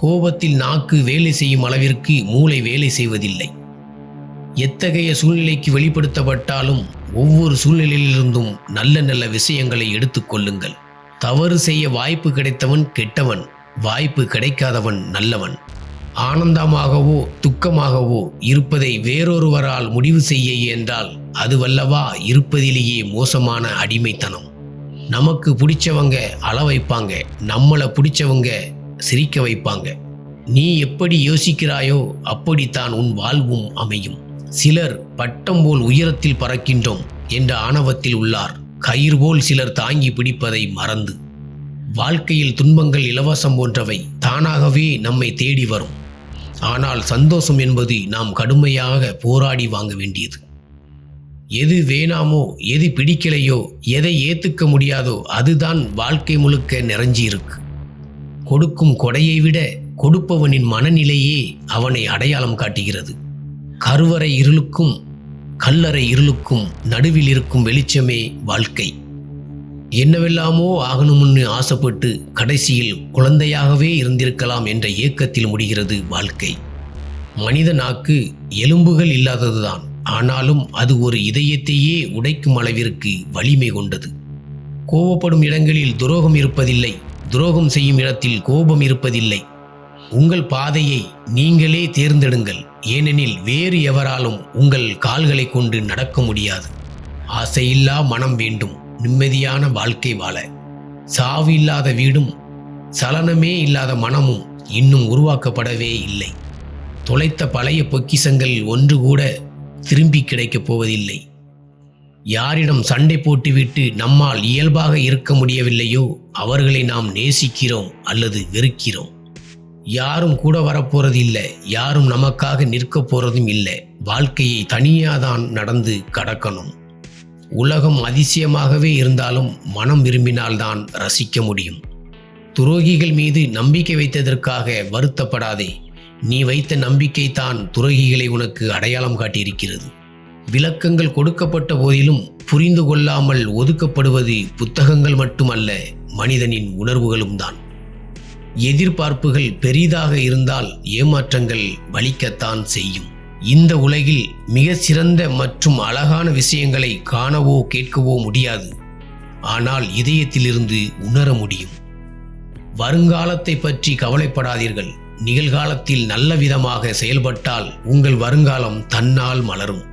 கோபத்தில் நாக்கு வேலை செய்யும் அளவிற்கு மூளை வேலை செய்வதில்லை. எத்தகைய சூழ்நிலைக்கு வெளிப்படுத்தப்பட்டாலும் ஒவ்வொரு சூழ்நிலையிலிருந்தும் நல்ல நல்ல விஷயங்களை எடுத்துக்கொள்ளுங்கள் தவறு செய்ய வாய்ப்பு கிடைத்தவன் கெட்டவன் வாய்ப்பு கிடைக்காதவன் நல்லவன். ஆனந்தமாகவோ துக்கமாகவோ இருப்பதை வேறொருவரால் முடிவு செய்ய இயன்றால் அதுவல்லவா இருப்பதிலேயே மோசமான அடிமைத்தனம். நமக்கு பிடிச்சவங்க அள வைப்பாங்க நம்மளை பிடிச்சவங்க சிரிக்க வைப்பாங்க. நீ எப்படி யோசிக்கிறாயோ அப்படித்தான் உன் வாழ்வும் அமையும். சிலர் பட்டம் போல் உயரத்தில் பறக்கின்றோம் என்ற ஆணவத்தில் உள்ளார். கயிறு போல் சிலர் தாங்கி பிடிப்பதை மறந்து. வாழ்க்கையில் துன்பங்கள் இலவசம் போன்றவை தானாகவே நம்மை தேடி வரும். ஆனால் சந்தோஷம் என்பது நாம் கடுமையாக போராடி வாங்க வேண்டியது. எது வேணாமோ எது பிடிக்கலையோ எதை ஏற்றுக்க முடியாதோ அதுதான் வாழ்க்கை முழுக்க நிறைஞ்சி இருக்கு கொடுக்கும் கொடையை விட கொடுப்பவனின் மனநிலையே அவனை அடையாளம் காட்டுகிறது. கருவறை இருளுக்கும் கல்லறை இருளுக்கும் நடுவில் இருக்கும் வெளிச்சமே வாழ்க்கை. என்னவெல்லாமோ ஆகணும்னு ஆசைப்பட்டு கடைசியில் குழந்தையாகவே இருந்திருக்கலாம் என்ற ஏக்கத்தில் முடிகிறது வாழ்க்கை. மனித நாக்கு எலும்புகள் இல்லாததுதான். ஆனாலும் அது ஒரு இதயத்தையே உடைக்கும் அளவிற்கு வலிமை கொண்டது. கோவப்படும் இடங்களில் துரோகம் இருப்பதில்லை. துரோகம் செய்யும் இடத்தில் கோபம் இருப்பதில்லை. உங்கள் பாதையை நீங்களே தேர்ந்தெடுங்கள். ஏனெனில் வேறு எவராலும் உங்கள் கால்களை கொண்டு நடக்க முடியாது. ஆசையில்லா மனம் வேண்டும். நிம்மதியான வாழ்க்கை வாழ. சாவு இல்லாத வீடும் சலனமே இல்லாத மனமும் இன்னும் உருவாக்கப்படவே இல்லை. தொலைத்த பழைய பொக்கிசங்கள் ஒன்று கூட திரும்பி கிடைக்கப் போவதில்லை. யாரிடம் சண்டை போட்டுவிட்டு நம்மால் இயல்பாக இருக்க முடியவில்லையோ அவர்களை நாம் நேசிக்கிறோம் அல்லது வெறுக்கிறோம். யாரும் கூட வரப்போறது இல்லை யாரும் நமக்காக நிற்க போறதும் இல்லை. வாழ்க்கையை தனியாதான் நடந்து கடக்கணும். உலகம் அதிசயமாகவே இருந்தாலும் மனம் விரும்பினால்தான் ரசிக்க முடியும். துரோகிகள் மீது நம்பிக்கை வைத்ததற்காக வருத்தப்படாதே. நீ வைத்த நம்பிக்கை தான் துரோகிகளை உனக்கு அடையாளம் காட்டியிருக்கிறது. விளக்கங்கள் கொடுக்கப்பட்ட போதிலும் புரிந்து கொள்ளாமல் ஒதுக்கப்படுவது புத்தகங்கள் மட்டுமல்ல மனிதனின் உணர்வுகளும் தான். எதிர்பார்ப்புகள் பெரிதாக இருந்தால் ஏமாற்றங்கள் வலிக்கத்தான் செய்யும். இந்த உலகில் மிக சிறந்த மற்றும் அழகான விஷயங்களை காணவோ கேட்கவோ முடியாது. ஆனால் இதயத்திலிருந்து உணர முடியும். வருங்காலத்தை பற்றி கவலைப்படாதீர்கள். நிகழ்காலத்தில் நல்ல விதமாக செயல்பட்டால் உங்கள் வருங்காலம் தன்னால் மலரும்.